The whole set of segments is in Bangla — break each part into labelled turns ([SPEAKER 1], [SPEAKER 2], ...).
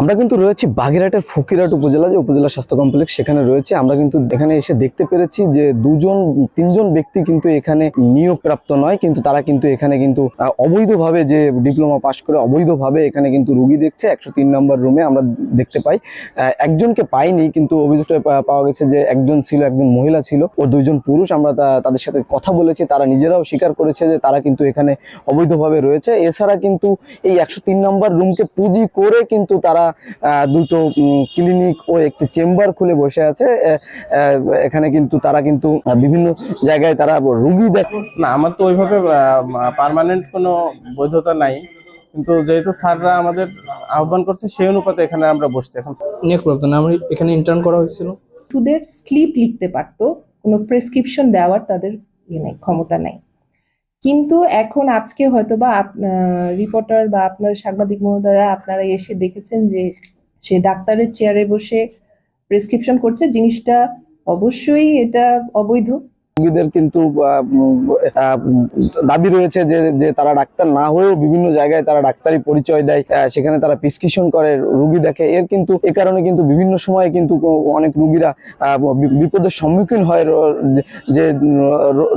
[SPEAKER 1] আমরা কিন্তু রয়েছি বাগেরহাটের ফকিরহাট উপজেলা, যে উপজেলা স্বাস্থ্য কমপ্লেক্স, সেখানে রয়েছে। আমরা কিন্তু এখানে এসে দেখতে পেরেছি যে দুজন, তিনজন ব্যক্তি কিন্তু এখানে নিয়োগপ্রাপ্ত নয়, কিন্তু তারা কিন্তু এখানে কিন্তু অবৈধভাবে যে ডিপ্লোমা পাশ করে অবৈধভাবে এখানে কিন্তু রুগী দেখছে। একশো তিন নম্বর রুমে আমরা দেখতে পাই। একজনকে পাইনি, কিন্তু অভিযোগটা পাওয়া গেছে যে একজন ছিল, একজন মহিলা ছিল, ও দুইজন পুরুষ। আমরা তাদের সাথে কথা বলেছি, তারা নিজেরাও স্বীকার করেছে যে তারা কিন্তু এখানে অবৈধভাবে রয়েছে। এছাড়া কিন্তু এই একশো তিন নম্বর রুমকে পুঁজি করে কিন্তু তারা দুটো ক্লিনিক ও একটি চেম্বার খুলে বসে আছে। এখানে কিন্তু তারা কিন্তু বিভিন্ন জায়গায় তারা রুগী দেখ
[SPEAKER 2] না আমার তো ওইভাবে পার্মানেন্ট কোনো বৈধতা নাই। কিন্তু যেহেতু স্যাররা আমাদের আহ্বান করছে সেই অনুপাতে এখানে আমরা বসতে এখন।
[SPEAKER 3] নিয়োগ প্রাপ্ত না আমার এখানে ইন্টার্ন করা হয়েছিল।
[SPEAKER 4] ওষুধের স্লিপ লিখতে পারতো কোনো প্রেসক্রিপশন দেওয়ার তাদের ইয়ে নেই ক্ষমতা নেই। কিন্তু এখন আজকে হয়তো বা রিপোর্টার বা আপনার সাংবাদিক মহোদয়রা আপনারা এসে দেখেছেন যে সে ডাক্তারের চেয়ারে বসে প্রেসক্রিপশন করছে। জিনিসটা অবশ্যই এটা অবৈধ।
[SPEAKER 1] রুগীদের কিন্তু দাবি রয়েছে যে যে তারা ডাক্তার না হয়েও বিভিন্ন জায়গায় তারা ডাক্তারি পরিচয় দেয় সেখানে তারা প্রেসক্রিপশন করে, রুগী দেখে। এর কিন্তু, এ কারণে কিন্তু বিভিন্ন সময় কিন্তু অনেক রুগীরা বিপদের সম্মুখীন হয় যে-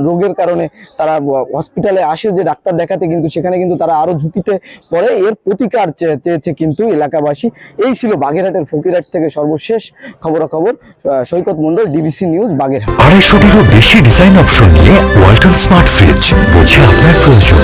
[SPEAKER 1] রোগের কারণে তারা হসপিটালে আসে যে ডাক্তার দেখাতে, কিন্তু সেখানে কিন্তু তারা আরও ঝুঁকিতে পড়ে। এর প্রতিকার চেয়েছে কিন্তু এলাকাবাসী। এই ছিল বাগেরহাটের ফকিরহাট থেকে সর্বশেষ খবরাখবর। Saikat Mondal DBC
[SPEAKER 5] news, Bagerhat. Design option নিয়ে ওয়ালটন স্মার্ট ফ্রিজ বোঝে আপনার প্রয়োজন